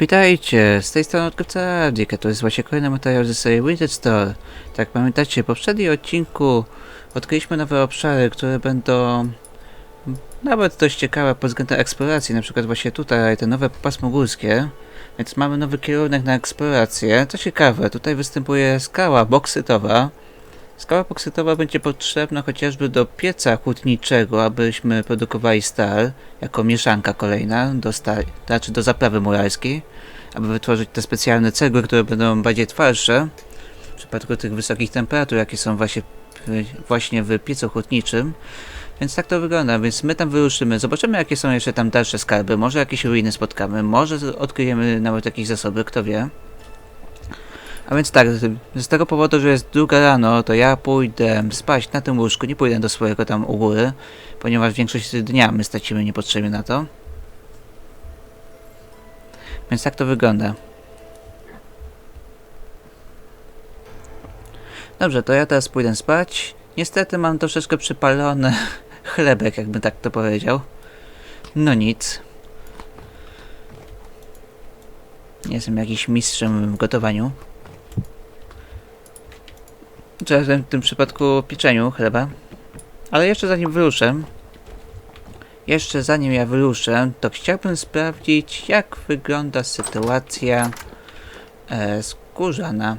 Witajcie, z tej strony odkrywca Ardika, to jest właśnie kolejny materiał ze serii Winter Store. Tak pamiętacie, w poprzednim odcinku odkryliśmy nowe obszary, które będą nawet dość ciekawe pod względem eksploracji, na przykład właśnie tutaj te nowe pasmo górskie, więc mamy nowy kierunek na eksplorację. Co ciekawe, tutaj występuje skała boksytowa. Skała boksytowa będzie potrzebna chociażby do pieca hutniczego, abyśmy produkowali stal, jako mieszanka kolejna do, sta- znaczy do zaprawy muralskiej, aby wytworzyć te specjalne cegły, które będą bardziej twardsze w przypadku tych wysokich temperatur, jakie są właśnie, właśnie w piecu hutniczym. Więc tak to wygląda, więc my tam wyruszymy, zobaczymy jakie są jeszcze tam dalsze skarby, może jakieś ruiny spotkamy, może odkryjemy nawet jakieś zasoby, kto wie. A więc tak, z- tego powodu, że jest druga rano, to ja pójdę spać na tym łóżku, nie pójdę do swojego tam u góry, ponieważ większość dnia my stracimy niepotrzebnie na to. Więc tak to wygląda. Dobrze, to ja teraz pójdę spać. Niestety mam troszeczkę przypalony chlebek, jakbym tak to powiedział. No nic. Nie jestem jakiś mistrzem w gotowaniu. Czy w tym przypadku pieczeniu chleba. Ale jeszcze zanim wyruszę, jeszcze zanim ja wyruszę, to chciałbym sprawdzić, jak wygląda sytuacja e, skórzana.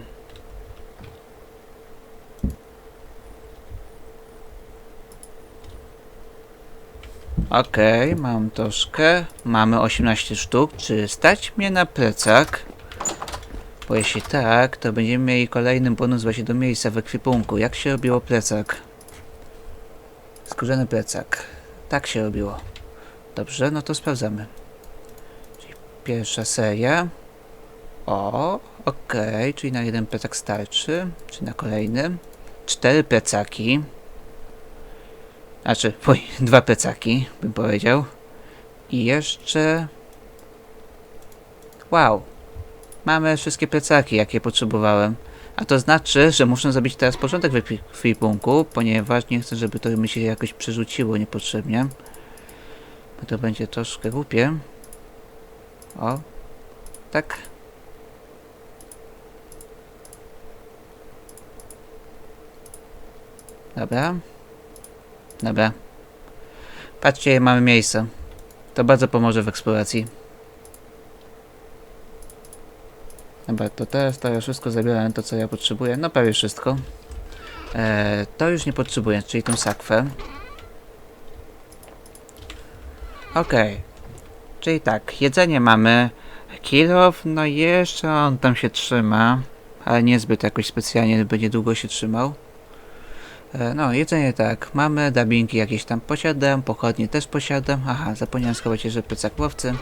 Okej, mam troszkę. Mamy 18 sztuk. Czy stać mnie na plecak? Bo jeśli tak, to będziemy mieli kolejny bonus właśnie do miejsca w ekwipunku. Jak się robiło plecak? Skórzany plecak. Tak się robiło. Dobrze, no to sprawdzamy. Czyli pierwsza seria. O, okej, czyli na jeden plecak starczy. Czy na kolejny. Cztery plecaki. Znaczy, fuj, dwa plecaki, bym powiedział. I jeszcze... Wow. Mamy wszystkie plecaki, jakie potrzebowałem. A to znaczy, że muszę zrobić teraz porządek w ekwipunku, ponieważ nie chcę, żeby to mi się jakoś przerzuciło niepotrzebnie. Bo to będzie troszkę głupie. O. Tak. Dobra. Dobra. Patrzcie, mamy miejsce. To bardzo pomoże w eksploracji. Dobra, to teraz to ja wszystko zabieram, to co ja potrzebuję. No prawie wszystko. E, to już nie potrzebuję, czyli tą sakwę. Okej. Czyli tak, jedzenie mamy. Kilof, no jeszcze on tam się trzyma. Ale niezbyt jakoś specjalnie będzie długo się trzymał. E, No, jedzenie tak. Mamy dabinki jakieś tam posiadam, pochodnie też posiadam. Aha, zapomniałem schować jeszcze plecak łowcy.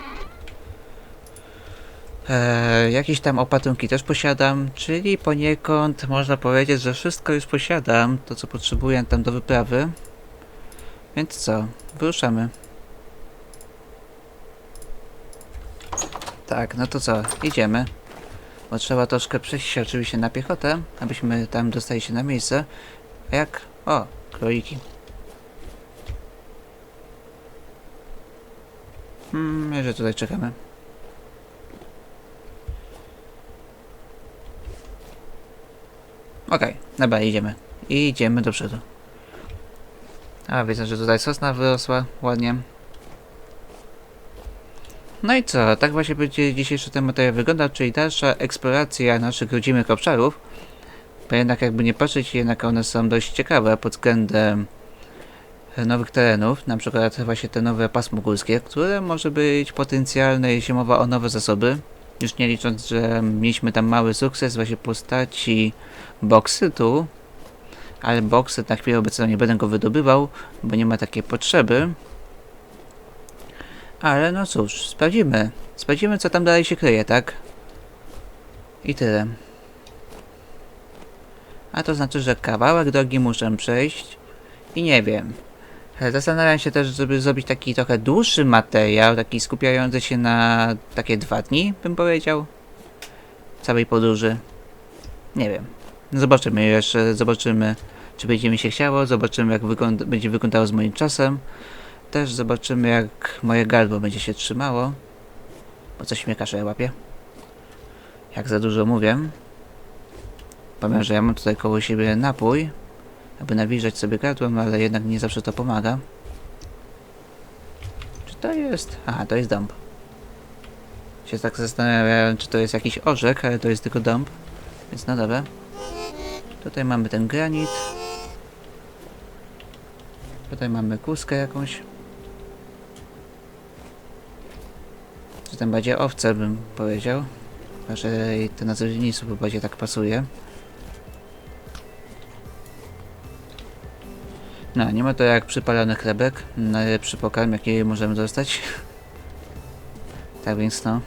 E, jakieś tam opatrunki też posiadam, czyli poniekąd można powiedzieć, że wszystko już posiadam, to co potrzebuję tam do wyprawy. Więc co, wyruszamy. Tak, no to co, idziemy. Bo trzeba troszkę przejść się oczywiście na piechotę, abyśmy tam dostali się na miejsce. A jak? O, króliki. Hmm, jeszcze tutaj czekamy. Okej, dobra, idziemy. Idziemy do przodu. A, widzę, że tutaj sosna wyrosła ładnie. No i co, tak właśnie będzie dzisiejszy ten materiał wyglądał, czyli dalsza eksploracja naszych rodzimych obszarów. Bo jednak jakby nie patrzeć, jednak one są dość ciekawe pod względem nowych terenów, na przykład właśnie te nowe pasmo górskie, które może być potencjalne, jeśli mowa o nowe zasoby. Już nie licząc, że mieliśmy tam mały sukces właśnie postaci boksytu, ale boksyt na chwilę obecną nie będę go wydobywał, bo nie ma takiej potrzeby. Ale no cóż, sprawdzimy. Sprawdzimy co tam dalej się kryje, tak? I tyle. A to znaczy, że kawałek drogi muszę przejść i nie wiem. E, Zastanawiam się też, żeby zrobić taki trochę dłuższy materiał, taki skupiający się na takie dwa dni, bym powiedział. Całej podróży. Nie wiem. Zobaczymy jeszcze, zobaczymy, czy będzie mi się chciało, zobaczymy, jak wygląda, będzie wyglądało z moim czasem. Też zobaczymy, jak moje gardło będzie się trzymało. Bo coś mnie kaszę łapie. Jak za dużo mówię. Powiem, że ja mam tutaj koło siebie napój, aby nawilżać sobie gardłem, ale jednak nie zawsze to pomaga. Czy to jest... Aha, to jest dąb. Się tak zastanawiałem, czy to jest jakiś orzech, ale to jest tylko dąb. Więc no dobra. Tutaj mamy ten granit. Tutaj mamy kuskę jakąś. Czy tam będzie owce, bym powiedział. Że to nazewnictwo chyba bardziej tak pasuje. No, nie ma to jak przypalony chlebek. Najlepszy pokarm, jaki możemy dostać. tak więc no.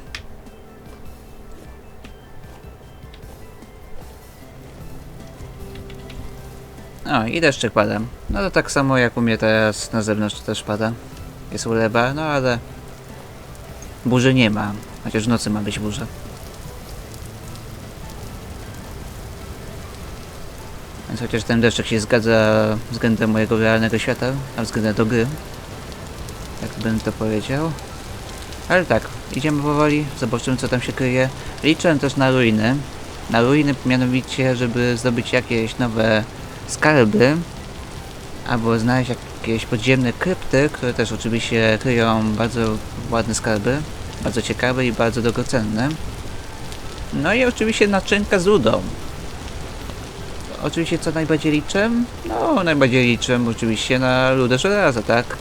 O, i deszczyk pada. No to tak samo jak u mnie teraz na zewnątrz też pada. Jest ulewa, no ale... Burzy nie ma. Chociaż w nocy ma być burza. Więc chociaż ten deszczyk się zgadza względem mojego realnego świata, a względem do gry. Jak bym to powiedział. Ale tak, idziemy powoli, zobaczymy co tam się kryje. Liczę też na ruiny. Na ruiny mianowicie, żeby zdobyć jakieś nowe skarby, albo znaleźć jakieś podziemne krypty, które też oczywiście kryją bardzo ładne skarby, bardzo ciekawe i bardzo drogocenne. No i oczywiście naczynka z rudą. Oczywiście co najbardziej liczę? No, najbardziej liczę oczywiście na ludę żelaza, tak?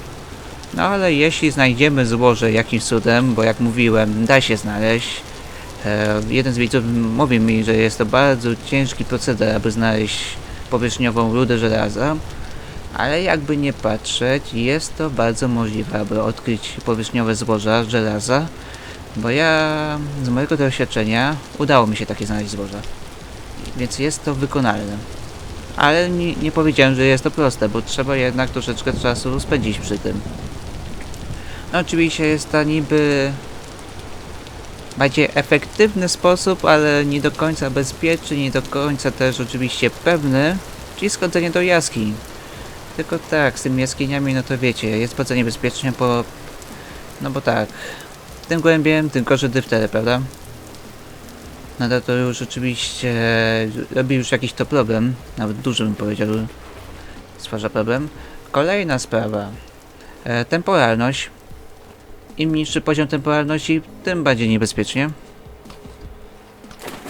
No ale jeśli znajdziemy złoże jakimś cudem, bo jak mówiłem, da się znaleźć. E, jeden z widzów mówi mi, że jest to bardzo ciężki proceder, aby znaleźć powierzchniową rudę żelaza, ale jakby nie patrzeć, jest to bardzo możliwe, aby odkryć powierzchniowe złoża żelaza, bo ja z mojego doświadczenia udało mi się takie znaleźć złoża. Więc jest to wykonalne. Ale nie, nie powiedziałem, że jest to proste, bo trzeba jednak troszeczkę czasu spędzić przy tym. No oczywiście jest to niby bardziej efektywny sposób, ale nie do końca bezpieczny, nie do końca też oczywiście pewny, czyli schodzenie do jaskiń. Tylko tak, z tymi jaskiniami, no to wiecie, jest bardzo niebezpiecznie, bo... No bo tak, tym głębiem, tym gorzej dyftery, prawda? No to, już rzeczywiście robi już jakiś to problem, nawet duży bym powiedział, stwarza problem. Kolejna sprawa, e, temporalność. Im niższy poziom temporalności, tym bardziej niebezpiecznie.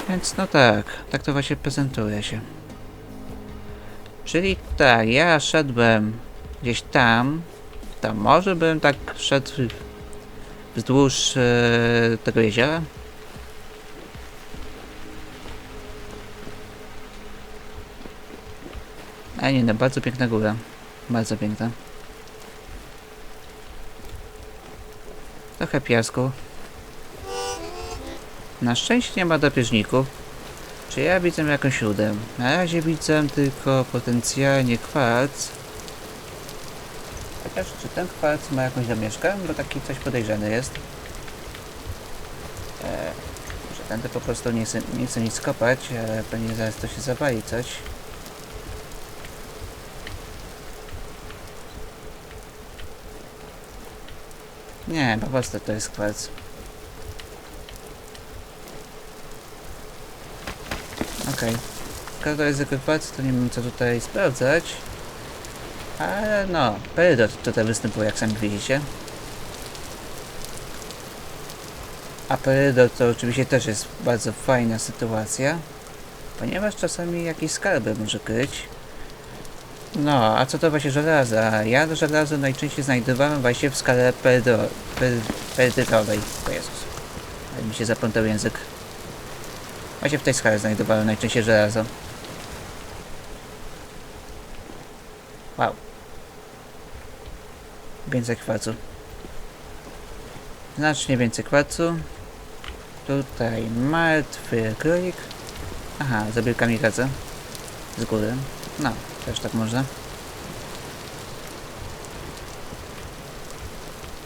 Więc no tak, tak to właśnie prezentuje się. Czyli tak, ja szedłem gdzieś tam, tam może bym tak szedł wzdłuż e, tego jeziora. A nie, no bardzo piękna góra. Bardzo piękna. Trochę piasku. Na szczęście nie ma drapieżników. Czy ja widzę jakąś rudę? Na razie widzę tylko potencjalnie kwarc. Chociaż czy ten kwarc ma jakąś zamieszkę? Bo taki coś podejrzany jest. Eee, że tędy po prostu nie chcę, nie chcę nic kopać, ale pewnie zaraz to się zawali coś. Nie, po prostu to jest kwarc. Okej. Okay. To jest kwarc, to nie wiem co tutaj sprawdzać. Ale no, perydot tutaj występuje, jak sami widzicie. A perydot to oczywiście też jest bardzo fajna sytuacja, ponieważ czasami jakieś skarby może kryć. No, a co to właśnie żelaza? Ja do żelaza najczęściej znajdowałem właśnie w skale perydo, per, perydotowej. O Jezus. Ale mi się zaplątał język. Właśnie w tej skale znajdowałem najczęściej żelazo. Wow. Więcej kwarcu. Znacznie więcej kwarcu. Tutaj martwy królik. Aha, zabił kamikadze. Z góry. No, też tak można.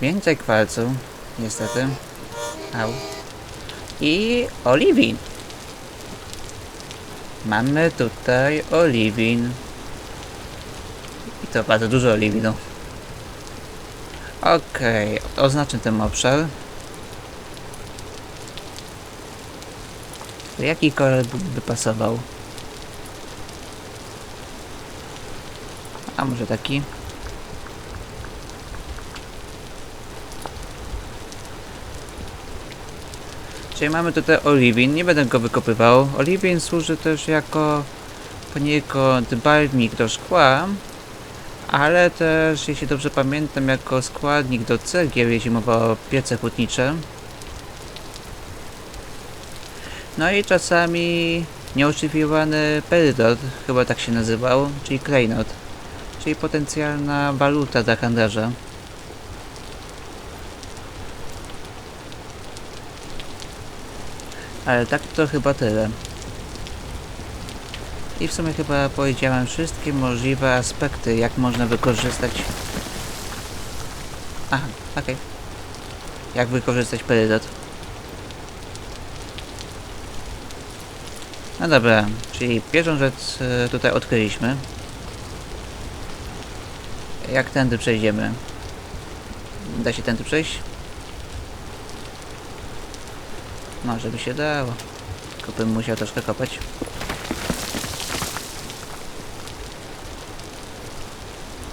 Więcej kwarcu, niestety. Au. I oliwin. Mamy tutaj oliwin. I to bardzo dużo oliwinu. Okej, okay. oznaczę ten obszar. Jaki kolor by pasował? A może taki? Czyli mamy tutaj oliwin, nie będę go wykopywał. Oliwin służy też jako poniekąd barwnik do szkła, ale też, jeśli dobrze pamiętam, jako składnik do cegieł, jeśli mowa o piece hutnicze. No i czasami nieoczekiwany peridot, chyba tak się nazywał, czyli klejnot, czyli potencjalna waluta dla handlarza. Ale tak to chyba tyle. I w sumie chyba powiedziałem wszystkie możliwe aspekty, jak można wykorzystać... Aha, okej. Jak wykorzystać peryzot. No dobra, czyli pierwszą rzecz e, tutaj odkryliśmy. Jak tędy przejdziemy? Da się tędy przejść? Może by się dało. Tylko bym musiał troszkę kopać.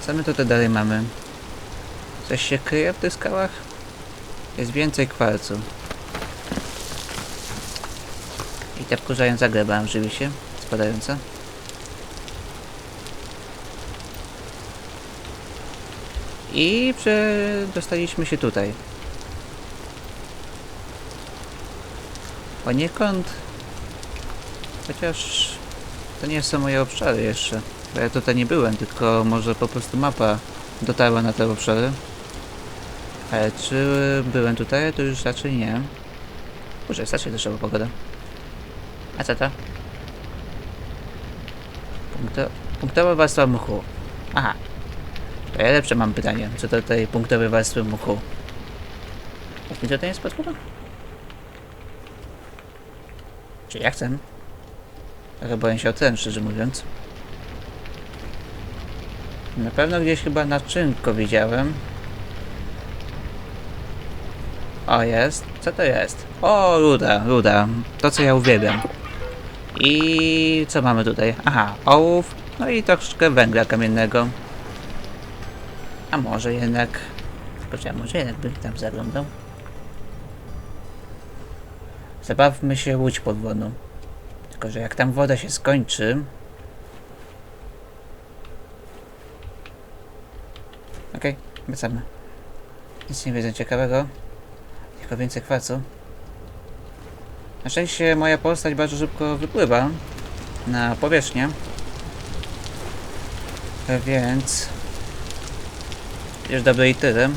Co my tutaj dalej mamy? Coś się kryje w tych skałach? Jest więcej kwarcu. I ta wkurzająca gleba rzeczywiście, spadająca. I przedostaliśmy się tutaj. Poniekąd... Chociaż... To nie są moje obszary jeszcze. Bo ja tutaj nie byłem, tylko może po prostu mapa dotarła na te obszary. Ale czy byłem tutaj? To już raczej nie. Może jest raczej deszczowa pogoda. A co to? Punkto... Punktowe warstwa mchu. Aha. To ja lepsze mam pytanie. Co to tej punktowe warstwy mchu? Jak mi tutaj jest podpowiedź? Czy ja chcę? Trochę boję się o szczerze mówiąc. Na pewno gdzieś chyba naczynko widziałem. O, jest. Co to jest? O, ruda, ruda. To, co ja uwielbiam. I co mamy tutaj? Aha, ołów. No i troszkę węgla kamiennego. A może jednak... Poczekaj, może jednak bym tam zaglądał. Zabawmy się łódź podwodną. Tylko, że jak tam woda się skończy... Okej, wracamy. Nic nie wiedzę ciekawego. Tylko więcej kwacu. Na szczęście moja postać bardzo szybko wypływa na powierzchnię. Więc... Już dobry i tyle.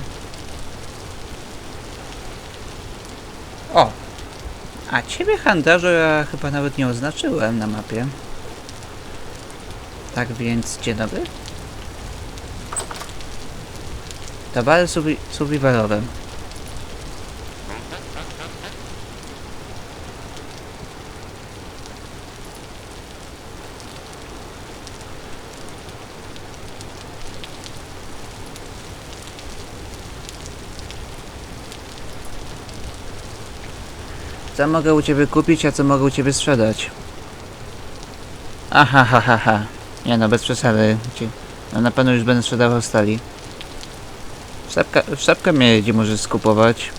O! A ciebie handlarzu ja chyba nawet nie oznaczyłem na mapie. Tak więc, dzień dobry. Towary suwi survivalowe. Co mogę u ciebie kupić, a co mogę u ciebie sprzedać? Aha, ha, ha, ha. Nie no, bez przesady. No na pewno już będę sprzedawał stali. Szapka, szapkę miedzi możesz skupować.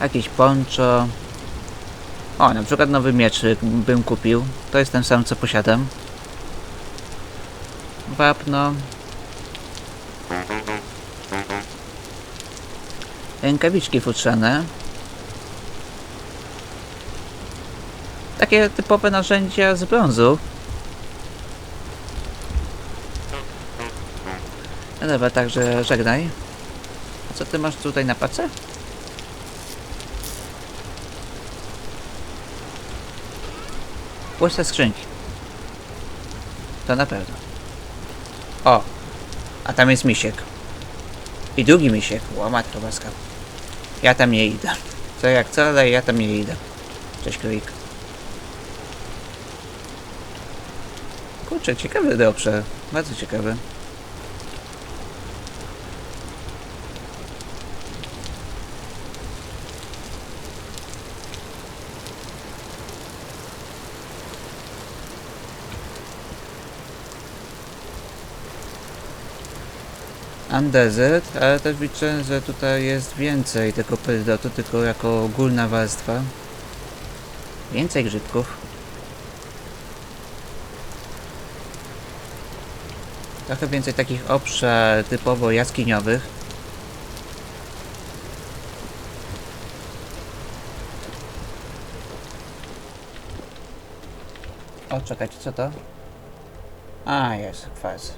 Jakiś poncho. O, na przykład nowy mieczyk bym kupił. To jest ten sam, co posiadam. Wapno. Rękawiczki futrzane. Takie typowe narzędzia z brązu. No dobra, także żegnaj. A co ty masz tutaj na pace? Puste skrzynki. To na pewno. O! A tam jest misiek. I drugi misiek. O matko boska. Ja tam nie idę. Co jak co, ale ja tam nie idę. Cześć królik. Kurczę, ciekawy obszar. Bardzo ciekawy. Andezert, ale też widzę, że tutaj jest więcej tego perydotu, tylko jako ogólna warstwa. Więcej grzybków. Trochę więcej takich obszar typowo jaskiniowych. O, czekajcie, co to? A, jest, kwarc.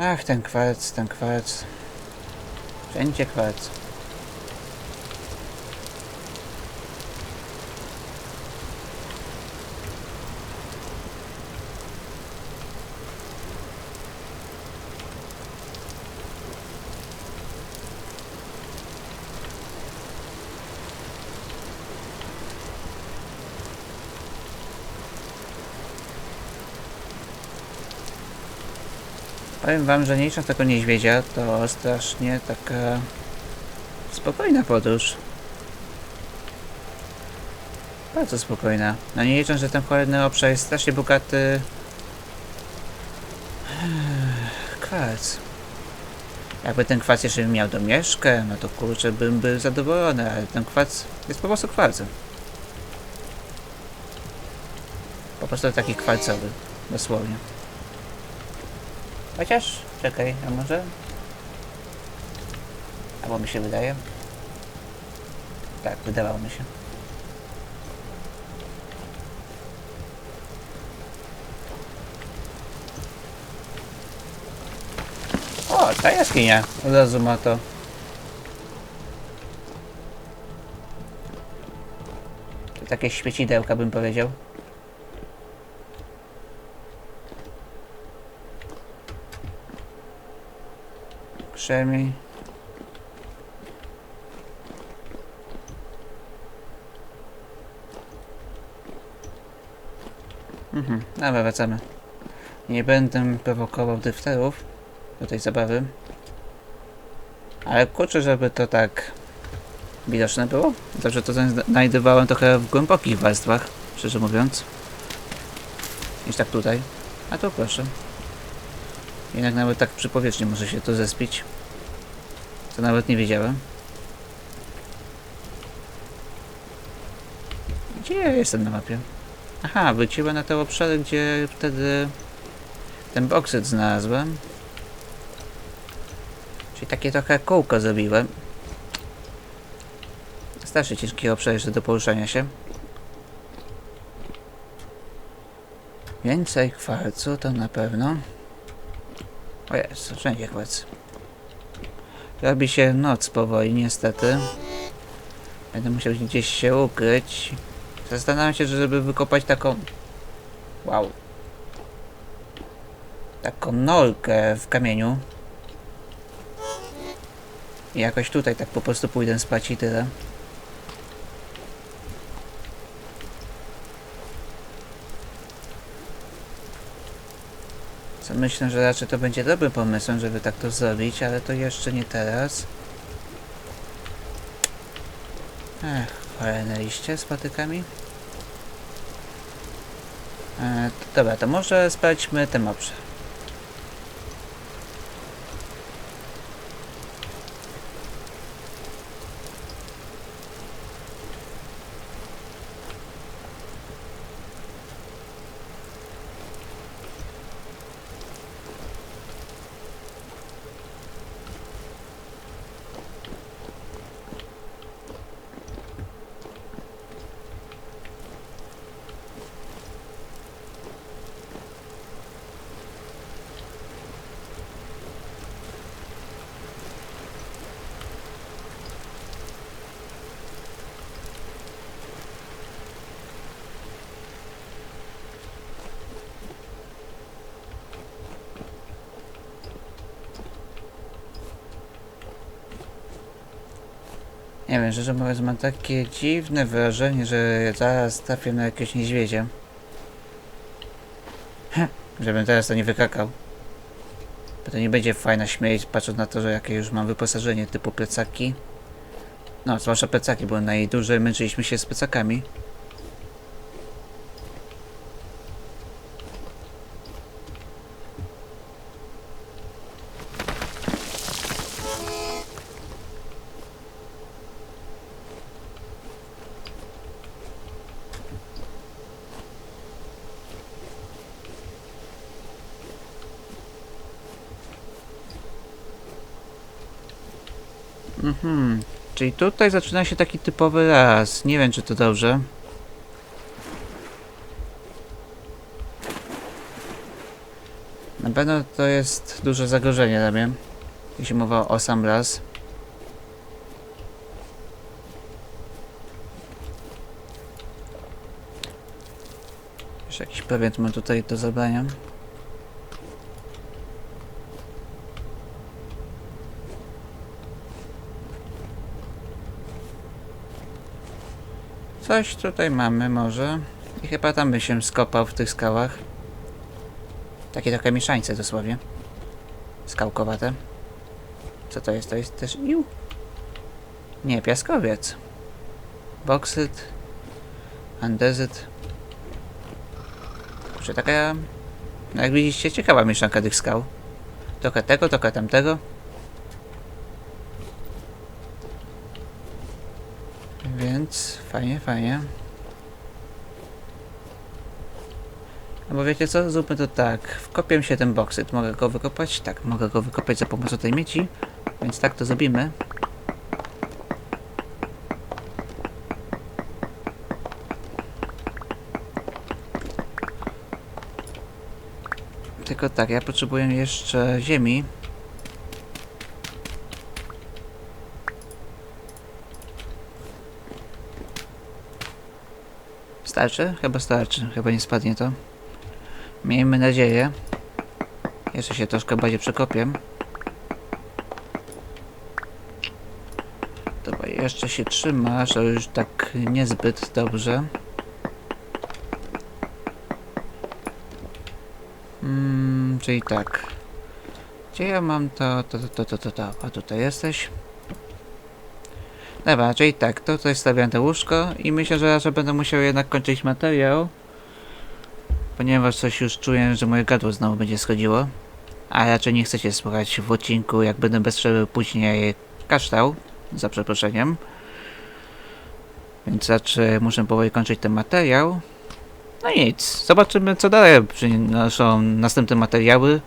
Ach, ten kwarc, ten kwarc. Wszędzie kwarc. Powiem wam, że nie licząc tego niedźwiedzia, to strasznie taka spokojna podróż. Bardzo spokojna. No nie licząc, że ten cholerny obszar jest strasznie bogaty... Kwarc. Jakby ten kwarc jeszcze miał domieszkę, no to kurczę bym był zadowolony, ale ten kwarc jest po prostu kwarcem. Po prostu taki kwarcowy, dosłownie. Chociaż, czekaj, a może? Albo mi się wydaje? Tak, wydawało mi się. O, ta jaskinia. Od razu ma to. To takie świecidełka bym powiedział. Krzemień. Mhm, dobra, wracamy. Nie będę prowokował dyfterów do tej zabawy. Ale kurczę, żeby to tak widoczne było. Zawsze to znajdowałem trochę w głębokich warstwach, szczerze mówiąc. Niż tak tutaj. A to proszę. Jednak nawet tak przy powierzchni może się to zespić. To nawet nie wiedziałem. Gdzie ja jestem na mapie? Aha, wróciłem na te obszary, gdzie wtedy ten boksyt znalazłem. Czyli takie trochę kółko zrobiłem. Strasznie ciężki obszar jeszcze do poruszania się. Więcej kwarcu to na pewno. O jest, wszędzie kwarc. Robi się noc powoli, niestety. Będę musiał gdzieś się ukryć. Zastanawiam się, żeby wykopać taką... Wow. Taką nolkę w kamieniu. I jakoś tutaj tak po prostu pójdę spać i tyle. Myślę, że raczej to będzie dobrym pomysłem, żeby tak to zrobić, ale to jeszcze nie teraz. Ech, cholerne liście z patykami. E, dobra, to może sprawdźmy ten obszar. Nie wiem, szczerze mówiąc mam takie dziwne wrażenie, że zaraz trafię na jakiegoś niedźwiedzia. Heh, żebym teraz to nie wykakał. Bo to nie będzie fajna śmierć, patrząc na to, że jakie już mam wyposażenie typu plecaki. No, zwłaszcza plecaki, bo najdłużej męczyliśmy się z plecakami. Mhm. Czyli tutaj zaczyna się taki typowy las. Nie wiem, czy to dobrze. Na pewno to jest duże zagrożenie dla mnie. Jeśli mowa o sam las. Jeszcze jakiś pewien mam tutaj do zabrania. Coś tutaj mamy może. I chyba tam by się skopał w tych skałach. Takie trochę mieszańce dosłownie. Skałkowate. Co to jest? To jest też ił? Nie, piaskowiec. Boksyt. Andezyt. Kurczę, taka... No jak widzicie, ciekawa mieszanka tych skał. Trochę tego, trochę tamtego. Więc fajnie, fajnie. No bo wiecie co? Zróbmy to tak. Wkopię się ten boksyt. Mogę go wykopać? Tak, mogę go wykopać za pomocą tej mieci. Więc tak to zrobimy. Tylko tak, ja potrzebuję jeszcze ziemi. Starczy? Chyba starczy. Chyba nie spadnie to. Miejmy nadzieję. Jeszcze się troszkę bardziej przekopię. Dobra, jeszcze się trzyma, że już tak niezbyt dobrze. Mm, czyli tak. Gdzie ja mam to, to, to, to, to, to, a tutaj jesteś. Dobra, czyli tak, to tutaj stawiam to łóżko i myślę, że raczej będę musiał jednak kończyć materiał. Ponieważ coś już czuję, że moje gadło znowu będzie schodziło. A raczej nie chcecie słuchać w odcinku, jak będę bez przerwy później kaształ, za przeproszeniem. Więc raczej muszę powoli kończyć ten materiał. No nic, zobaczymy co dalej przynoszą następne materiały.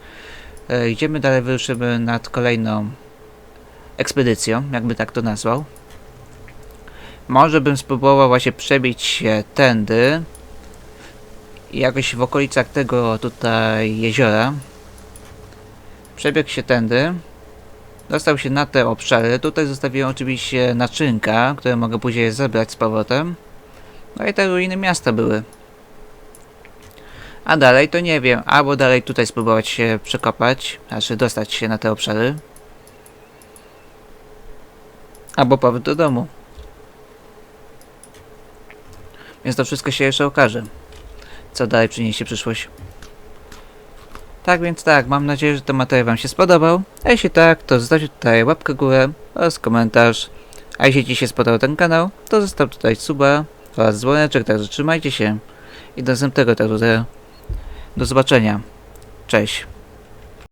E, idziemy dalej, wyruszymy nad kolejną ekspedycją, jakby tak to nazwał. Może bym spróbował właśnie przebić się tędy. Jakoś w okolicach tego tutaj jeziora. Przebiegł się tędy. Dostał się na te obszary. Tutaj zostawiłem oczywiście naczynka, które mogę później zebrać z powrotem. No i te ruiny miasta były. A dalej to nie wiem. Albo dalej tutaj spróbować się przekopać, znaczy dostać się na te obszary. Albo powrót do domu. Więc to wszystko się jeszcze okaże. Co dalej przyniesie przyszłość. Tak więc tak, mam nadzieję, że ten materiał Wam się spodobał. A jeśli tak, to zostawcie tutaj łapkę górę oraz komentarz. A jeśli Ci się spodobał ten kanał, to zostaw tutaj suba oraz dzwoneczek, także trzymajcie się. I do następnego, tak do zobaczenia. Cześć.